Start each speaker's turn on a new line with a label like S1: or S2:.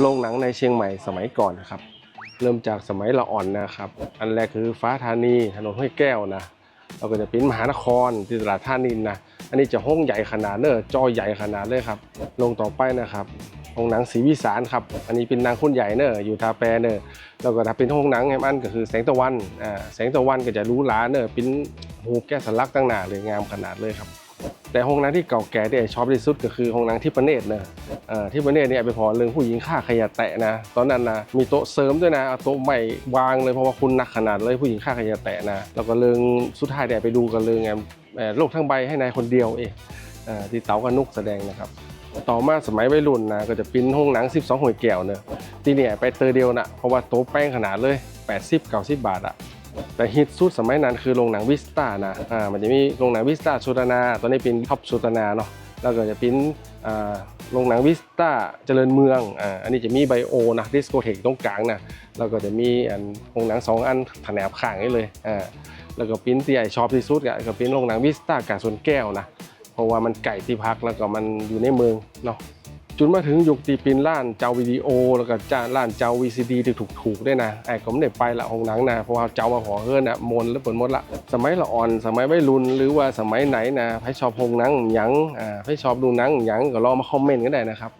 S1: โรงหนังในเชียงใหม่สมัยก่อนนะครับ เริ่มจากสมัยละอ่อนนะครับ อันแรกคือฟ้าธานีถนนห้วยแก้วนะเราก็จะเป็นมหานครที่ตลาดท่านินนะอันนี้จะห้องใหญ่ขนาดเนอจอใหญ่ขนาดเลยครับลงต่อไปนะครับโรงหนังศรีวิสารครับอันนี้เป็นนางคุณใหญ่เนออยู่ทาแปรเนอแล้วก็ถ้าเป็นห้องหนังแฮมอันก็คือแสงตะวันอ่าแสงตะวันก็จะหรู้หลาเนอะเป็นหูแก้สลักตั้งหน้าเลยงามขนาดเลยครับ แต่ห้องนังที่เก่าแก่ที่ไอชอบที่สุดก็คือห้องนังที่ประเนตรเนอะที่ประเนตรเนี่ยไปพอเรื่องผู้หญิงฆ่าขยะแตะนะ ตอนนั้นนะมีโต๊ะเสริมด้วยนะเอาโต๊ะใหม่วางเลยเพราะว่าคุณหนักขนาดเลยผู้หญิงฆ่าขยะแตะนะแล้วก็เรื่องสุดท้ายเนี่ยไปดูกันเรื่องไงโลกทั้งใบให้นายคนเดียวเองอที่เต๋ากับนุกแสดงนะครับต่อมาสมัยวัยรุ่นนะก็จะปิ้นห้องหนัง 12 หวยแก้วเนอะที่เนี่ยไปเตอเดียวนะเพราะว่าโต๊ะแป้งขนาดเลย 80 90 บาทอะ แต่ฮิตสุดสมัยนั้นคือโรงหนังวิสตานะอ่ามันจะมีโรงหนังวิสตาสุตนาตอนนี้เป็นท็อปสุตนาเนาะแล้วก็จะปิ้นอ่าโรงหนังวิสตาเจริญเมืองอ่าอันนี้จะมีไบโอนะดิสโกเทคตรงกลางนะแล้วก็จะมีอันโรงหนังสองอันแถนบข้างนี้เลยอ่าแล้วก็ปิ้นที่ไอชอบที่สุดก็ก็ปิ้นโรงหนังวิสตากาสวนแก้วนะเพราะว่ามันไก่ที่พักแล้วก็มันอยู่ในเมืองเนาะ จนมาถึงยุคที่เป็นร้านเจ้าวิดีโอ แล้วก็จ้าร้านเจ้า VCD ที่ถูกๆด้วยนะไอ้ก็ไม่ยไปละของหนังนะเพราะว่าเจ้ามาขอเฮิร์นอะมนแล้วเปิดหมดละสมัยละอ่อน สมัยวัยรุ่นหรือว่าสมัยไหนนะใครชอบหงหนังหยังอ่าใครชอบดูหนังหยังก็ลองมาคอมเมนต์กันได้นะครับ